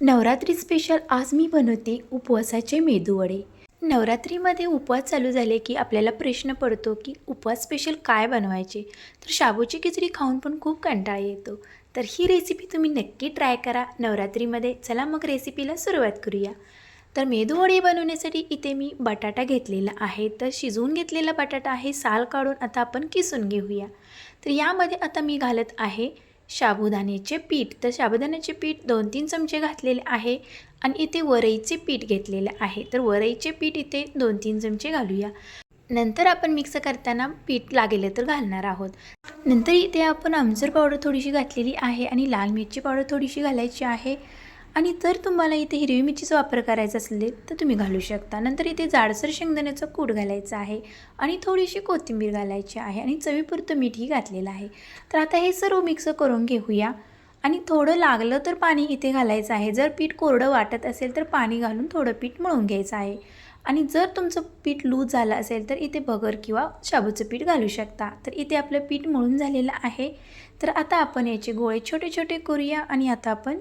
Navratri special आज मी बनवते उपवासाचे मेदूवडे नवरात्रीमध्ये उपवास चालू झाले की आपल्याला प्रश्न पडतो की उपवास स्पेशल काय बनवायचे? तर शाबूची खिचडी खाऊन पण खूप कंटाळा येतो. तर ही रेसिपी तुम्ही नक्की ट्राय करा. नवरात्रीमध्ये चला मग रेसिपीला सुरुवात करूया. तर मेदूवडे बनवण्यासाठी इथे मी बटाटा घेतलेला आहे. तर शिजवून घेतलेला बटाटा आहे. साल काढून आता आपण किसून घेऊया. तर यामध्ये आता मी घालत आहे साबुदाण्याचे पीठ. तर साबुदाण्याचे पीठ दोन तीन चमचे घातलेले आहे आणि इथे वरईचे पीठ घेतलेले आहे. तर वरईचे पीठ इथे दोन तीन चमचे घालूया. नंतर आपण मिक्स करताना पीठ लागेल तर घालणार आहोत. नंतर इथे आपण आमचूर पावडर थोडीशी घातलेली आहे आणि लाल मिरची पावडर थोडीशी घालायची आहे. आणि जर तुम्हाला इथे हिरवी मिरचीचा वापर करायचा असेल तर तुम्ही घालू शकता. नंतर इथे जाडसर शेंगदाण्याचा कूट घालायचा आहे आणि थोडीशी कोथिंबीर घालायची आहे आणि चवीपुरतं मीठही घातलेलं आहे. तर आता हे सर्व मिक्स करून घेऊया. आणि थोडं लागलं तर पाणी इथे घालायचं आहे. जर पीठ कोरडं वाटत असेल तर पाणी घालून थोडं पीठ मळून घ्यायचं आहे. आणि जर तुमचं पीठ लूज झालं असेल तर इथे बगर किंवा शाबूचं पीठ घालू शकता. तर इथे आपलं पीठ मळून झालेलं आहे. तर आता आपण याचे गोळे छोटे छोटे करूया आणि आता आपण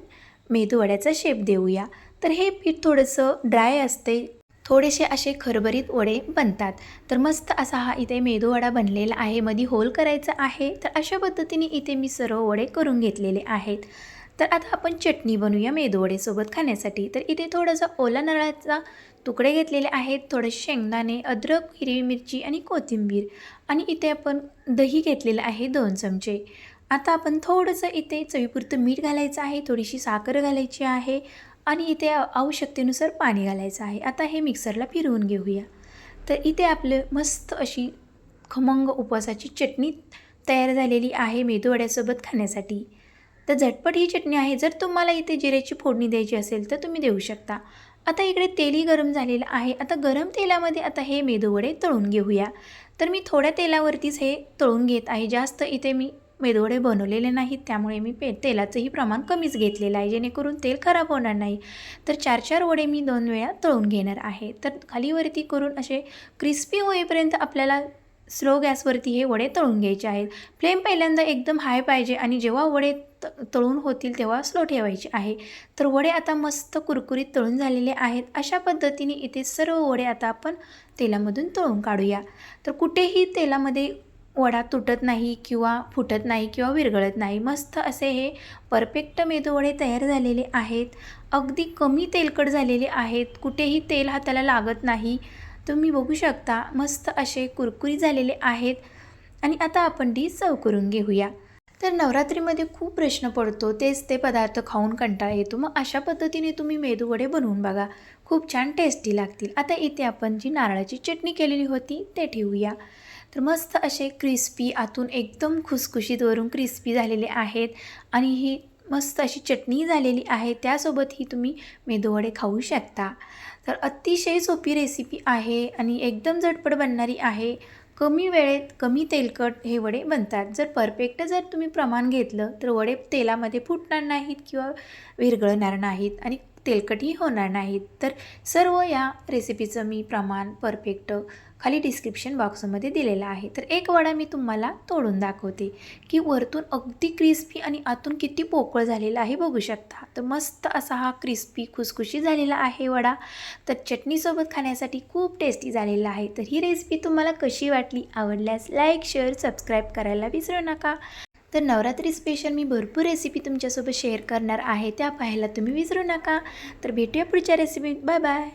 मेदूवड्याचा शेप देऊया. तर हे पीठ थोडंसं ड्राय असते. थोडेसे असे खरभरीत वडे बनतात. तर मस्त असा हा इथे मेदूवडा बनलेला आहे. मध्ये होल करायचा आहे. तर अशा पद्धतीने इथे मी सर्व वडे करून घेतलेले आहेत. तर आता आपण चटणी बनवूया मेदूवडेसोबत खाण्यासाठी. तर इथे थोडासा ओला नारळाचा तुकडे घेतलेले आहेत. थोडेसे शेंगदाणे अद्रक हिरवी मिरची आणि कोथिंबीर. आणि इथे आपण दही घेतलेलं आहे दोन चमचे. आता आपण थोडंसं इथे चवीपुरतं मीठ घालायचं आहे थोडीशी साखर घालायची आहे आणि इथे आवश्यकतेनुसार पाणी घालायचं आहे. आता हे मिक्सरला फिरवून घेऊया. तर इथे आपलं मस्त अशी खमंग उपवासाची चटणी तयार झालेली आहे मेदूवड्यासोबत खाण्यासाठी. तर झटपट ही चटणी आहे. जर तुम्हाला इथे जिऱ्याची फोडणी द्यायची असेल तर तुम्ही देऊ शकता. आता इकडे तेलही गरम झालेलं आहे. आता गरम तेलामध्ये आता हे मेदूवडे तळून घेऊया. तर मी थोड्या तेलावरतीच हे तळून घेत आहे. जास्त इथे मी मेदवडे बनवलेले नाहीत त्यामुळे मी पे तेलाचंही प्रमाण कमीच घेतलेलं आहे जेणेकरून तेल खराब होणार नाही. तर चार चार वडे मी दोन वेळा तळून घेणार आहे. तर खालीवरती करून असे क्रिस्पी होईपर्यंत आपल्याला स्लो गॅसवरती हे वडे तळून घ्यायचे आहेत. फ्लेम पहिल्यांदा एकदम हाय पाहिजे आणि जेव्हा वडे त तळून होतील तेव्हा स्लो ठेवायचे आहे. तर वडे आता मस्त कुरकुरीत तळून झालेले आहेत. अशा पद्धतीने इथे सर्व वडे आता आपण तेलामधून तळून काढूया. तर कुठेही तेलामध्ये वडा तुटत नाही किंवा फुटत नाही किंवा विरघळत नाही. मस्त असे हे परफेक्ट मेदूवडे तयार झालेले आहेत. अगदी कमी तेलकट झालेले आहेत. कुठेही तेल हाताला लागत नाही. तुम्ही बघू शकता मस्त असे कुरकुरी झालेले आहेत. आणि आता आपण डी सर्व करून घेऊया. तर नवरात्रीमध्ये खूप प्रश्न पडतो. तेच ते पदार्थ खाऊन कंटाळा येतो. मग अशा पद्धतीने तुम्ही मेदूवडे बनवून बघा. खूप छान टेस्टी लागतील. आता इथे आपण जी नारळाची चटणी केलेली होती ते ठेवूया. तर मस्त असे क्रिस्पी आतून एकदम खुसखुशीत वरून क्रिस्पी झालेले आहेत. आणि ही मस्त अशी चटणी झालेली आहे. त्यासोबतही तुम्ही मेदूवडे खाऊ शकता. तर अतिशय सोपी रेसिपी आहे आणि एकदम झटपट बनणारी आहे. कमी वेळेत कमी तेलकट हे वडे बनतात. जर परफेक्ट जर तुम्ही प्रमाण घेतलं तर वडे तेलामध्ये फुटणार नाहीत किंवा विरघळणार नाहीत. आणि तेलकटही होणार नाहीत. तर सर्व या रेसिपीचं मी प्रमाण परफेक्ट खाली डिस्क्रिप्शन बॉक्समध्ये दिलेलं आहे. तर एक वडा मी तुम्हाला तोडून दाखवते की वरतून अगदी क्रिस्पी आणि आतून किती पोकळ झालेला आहे बघू शकता. तर मस्त असा हा क्रिस्पी खुसखुशी झालेला आहे वडा. तर चटणीसोबत खाण्यासाठी खूप टेस्टी झालेला आहे. तर ही रेसिपी तुम्हाला कशी वाटली आवडल्यास लाईक शेअर सबस्क्राईब करायला विसरू नका. तर नवरात्री स्पेशल मी भरपूर रेसिपी तुमच्यासोबत शेअर करणार आहे. त्या पाहायला तुम्ही विसरू नका. तर भेटूया पुढच्या रेसिपी बाय बाय